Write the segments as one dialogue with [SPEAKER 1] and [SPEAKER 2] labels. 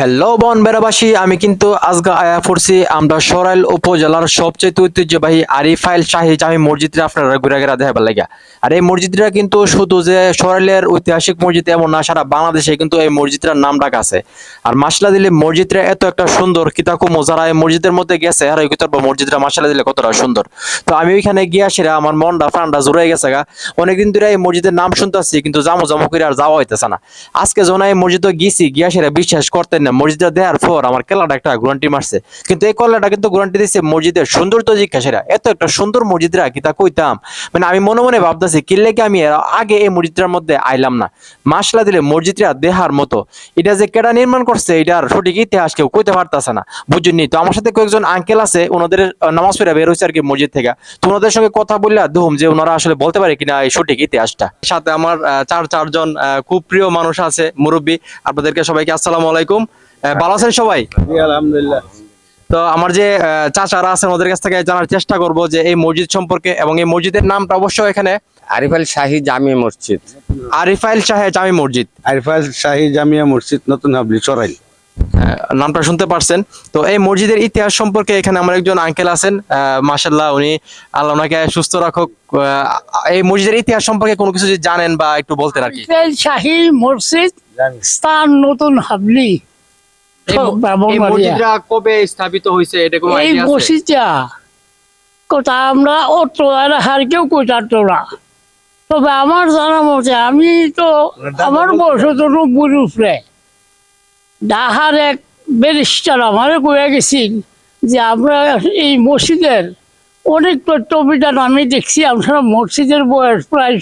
[SPEAKER 1] Hello বন বেড়াবাসী, আমি কিন্তু আজগা আয়া পড়ছি আমরা সরাইল উপজেলার সবচেয়ে ঐতিহ্যবাহী আরিফাইল শাহী জামি মসজিদটা আপনারা ঘুরে ঘুরে দেখাবার লাগে। আর এই মসজিদটা কিন্তু শুধু যে সরাইলের ঐতিহাসিক মসজিদ এমন না, সারা বাংলাদেশে কিন্তু এই মসজিদটার নাম ডাক আছে। আর মাসলা দিলে মসজিদটা এত একটা সুন্দর, কিতাকুমো যারা এই মসজিদের মধ্যে গেছে, আর ওই কিতাব মসজিদটা মাসলা দিলে কতটা সুন্দর। তো আমি ওইখানে গিয়া সেরা আমার মনটা, প্রাণটা জুড়ে গেছে গা। অনেকদিন ধরে এই মসজিদের নাম শুনতেছি, কিন্তু জামো জামো করে আর যাওয়া হইতেছে না। আজকে যখন এই মসজিদে গেছি গিয়া সেরা বিশ্বাস করতেন না, মসজিদটা দেওয়ার পর আমার কেলাটা একটা গ্রান্টি মারছে। কিন্তু এই কল্লাটা কিন্তু গ্রান্টি দিচ্ছে মসজিদের সৌন্দর্য জিজ্ঞাসা এত একটা সুন্দর মসজিদরা কি তা কইতাম? মানে আমি মনে মনে ভাবতেছি, কি লেগে আমি আগে এই মসজিদটার মধ্যে আইলাম না? মাসলা দিলে মসজিদটা দেহার মতো। এটা যে কেডা নির্মাণ করছে, এটার সঠিক ইতিহাস কেউ কইতে পারতেছে না। বুঝুননি? তো আমার সাথে কয়েকজন আঙ্কেল আছে ওনাদের নামাজ পড়া বের হয়েছে আর কি মসজিদ থেকে। তো ওনাদের সঙ্গে কথা বললে দুহুম যে ওনারা আসলে বলতে পারে কিনা এই সঠিক ইতিহাসটা। সাথে আমার চার, চারজন খুব প্রিয় মানুষ আছে, মুরব্বী। আপনাদেরকে সবাইকে আসসালামু আলাইকুম। ভালো আছেন সবাই?
[SPEAKER 2] আলহামদুলিল্লাহ।
[SPEAKER 1] তো আমার যে চাচারা আছেন ওদের কাছ থেকে জানার চেষ্টা করব যে এই মসজিদ সম্পর্কে এবং এই মসজিদের নামটা অবশ্যই এখানে
[SPEAKER 3] আরিফাল শাহী জামি মসজিদ।
[SPEAKER 1] আরিফাইল শাহে জামি মসজিদ।
[SPEAKER 2] আরিফাজ শাহী জামিয়া মসজিদ নতুন হাবলি চরাইল
[SPEAKER 1] নামটা শুনতে পারছেন। তো এই মসজিদের ইতিহাস সম্পর্কে এখানে আমার একজন আঙ্কেল আছেন মাসাল্লাহ উনি আল্লাহ ওনাকে সুস্থ রাখুক। আহ, এই মসজিদের ইতিহাস সম্পর্কে কোনো কিছু জানেন বা একটু বলতেন আর কি।
[SPEAKER 4] শাহী মসজিদ স্থান নতুন হাবলি।
[SPEAKER 1] এই ম- এই
[SPEAKER 4] ব্রাহ্মণবাড়িয়া।
[SPEAKER 1] মসজিদটা কবে স্থাপিত হয়েছে এটা কোনো
[SPEAKER 4] এই মসজিদটা কথা আমরা হার কেউ তবে জানা মতে আমি তো আমার বয়স তো নব্বই উপরে। ডাহার এক ব্যারিস্টার আমার কয়ে গেছেন যে আমরা এই মসজিদের অনেক তথ্যবিধান আমি দেখছি আমরা মসজিদের বয়স প্রায়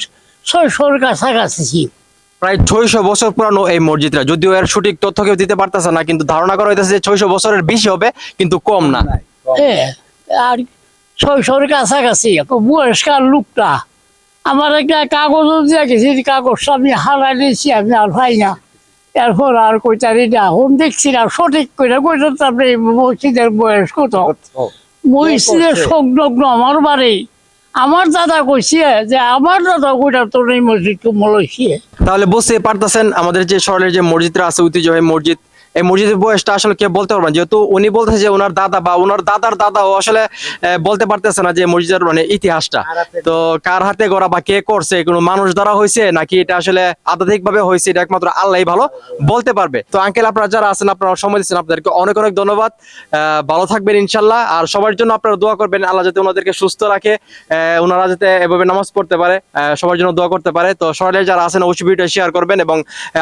[SPEAKER 4] ছয়শোর কাছাকাছি।
[SPEAKER 1] প্রায় ছয়শো বছর পুরানো এই মসজিদটা। যদিও এর সঠিক তথ্য কেউ দিতে পারতেছে না কিন্তু ধারণা করা হইতেছে যে ছয়শো বছরের বেশি হবে কিন্তু কম না।
[SPEAKER 4] আর কাছাকাছি বয়স্কার লোকটা। আমার একটা কাগজ দিয়ে গেছি কাগজটা আমি হারাই দিয়েছি আমি আর পাই না। এরপর আর কইতারি না এখন দেখছি না সঠিক করে কইতে তারপরে মসজিদের বয়স কত। মসজিদের সংলগ্ন আমার বাড়ি। আমার দাদা কইছে যে আমার দাদা কইটা তোর এই মসজিদ মলইছে
[SPEAKER 1] তাহলে বুঝতে পারতেছেন আমাদের যে শহরের যে মসজিদটা আছে ঐতিহ্যবাহী মসজিদ এই মসজিদের বয়সটা আসলে কে বলতে পারবেন যেহেতু উনি বলতেছে যে ওনার দাদা বা ওনার দাদার দাদাও আসলে বলতে পারতেছে না যে মসজিদের মানে ইতিহাসটা। তো কার হাতে গড়া বা কে করছে কোনো মানুষ দ্বারা হয়েছে নাকি এটা আসলে আধ্যাত্মিক ভাবে হয়েছে এটা একমাত্র আল্লাহ ভালো বলতে পারবে। তো আঙ্কেল আপনারা যারা আছেন আপনারা সময় দিচ্ছেন আপনাদেরকে অনেক অনেক ধন্যবাদ। আহ, ভালো থাকবেন ইনশাল্লাহ আর সবার জন্য আপনারা দোয়া করবেন আল্লাহ যাতে ওনাদেরকে সুস্থ রাখে আহ, ওনারা যাতে এভাবে নামাজ পড়তে পারে আহ, সবার জন্য দোয়া করতে পারে। তো সবাই যারা আছেন অবশ্যই ভিডিও শেয়ার করবেন এবং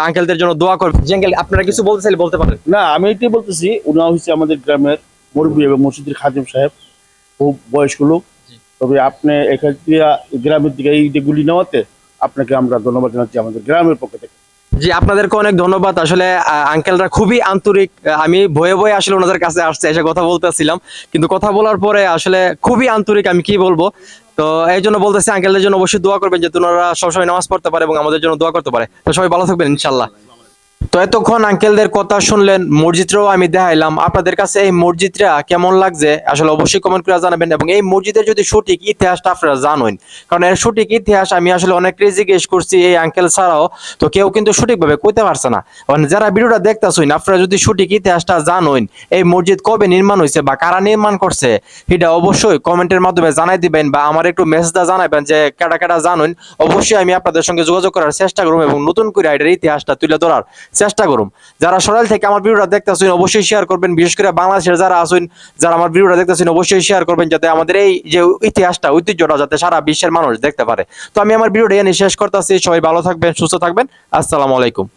[SPEAKER 1] আঙ্কেলদের জন্য দোয়া করবেন। আঙ্কেল আপনারা কিছু বলতে চাইলে বলতে পারেন
[SPEAKER 2] না আমি এটাই বলতেছি উনা হচ্ছে আমাদের গ্রামের মুরব্বী এবং মসজিদের খাদিম সাহেব খুব বয়স্ক লোক। তবে আপনি এখান থেকে গ্রামের দিকে এই যেগুলি নেওয়াতে আপনাকে আমরা ধন্যবাদ জানাচ্ছি আমাদের গ্রামের পক্ষ থেকে।
[SPEAKER 1] জি আপনাদেরকে অনেক ধন্যবাদ। আসলে আঙ্কেলরা খুবই আন্তরিক। আমি ভয়ে ভয়ে আসলে ওনাদের কাছে আসছে এসে কথা বলতেছিলাম। কিন্তু কথা বলার পরে আসলে খুবই আন্তরিক আমি কি বলব? তো এই জন্য বলতেছি আঙ্কেলদের জন্য অবশ্যই দোয়া করবেন যে ওনারা সবসময় নামাজ পড়তে পারে এবং আমাদের জন্য দোয়া করতে পারে। তো সবাই ভালো থাকবেন ইনশাল্লাহ তো এতক্ষণ আঙ্কেলদের কথা শুনলেন, মসজিদটাও আমি দেখাইলাম। আপনাদের কাছে এই মসজিদটা কেমন লাগছে? আসলে অবশ্যই কমেন্ট করে জানাবেন এবং এই মসজিদের যদি সঠিক ইতিহাসটা আপনারা জানেন, কারণ এর সঠিক ইতিহাস আমি আসলে অনেকটাই জিজ্ঞেস করছি এই আঙ্কেল ছাড়াও, তো কেউ কিন্তু সঠিকভাবে কইতে পারছে না। মানে যারা ভিডিওটা দেখতেছেন আপনারা যদি সঠিক ইতিহাসটা জানেন, এই মসজিদ কবে নির্মাণ হয়েছে বা কারা নির্মাণ করছে এটা অবশ্যই কমেন্টের মাধ্যমে জানাই দিবেন বা আমার একটু মেসেজটা জানাবেন যে কেটা কেটা জানেন। অবশ্যই আমি আপনাদের সঙ্গে যোগাযোগ করার চেষ্টা করব এবং নতুন করে এটার ইতিহাসটা তুলে ধরার চেষ্টা করুন যারা সরাইল থেকে আমার ভিডিওটা দেখতেছেন, অবশ্যই শেয়ার করবেন। বিশেষ করে বাংলাদেশের যারা আসুন যারা আমার ভিডিওটা দেখতেছেন, অবশ্যই শেয়ার করবেন যাতে আমাদের এই যে ইতিহাসটা, ঐতিহ্যটা যাতে সারা বিশ্বের মানুষ দেখতে পারে। তো আমি আমার ভিডিওটা এনে শেষ করতে করতেছি। সবাই ভালো থাকবেন, সুস্থ থাকবেন। আসসালামু আলাইকুম।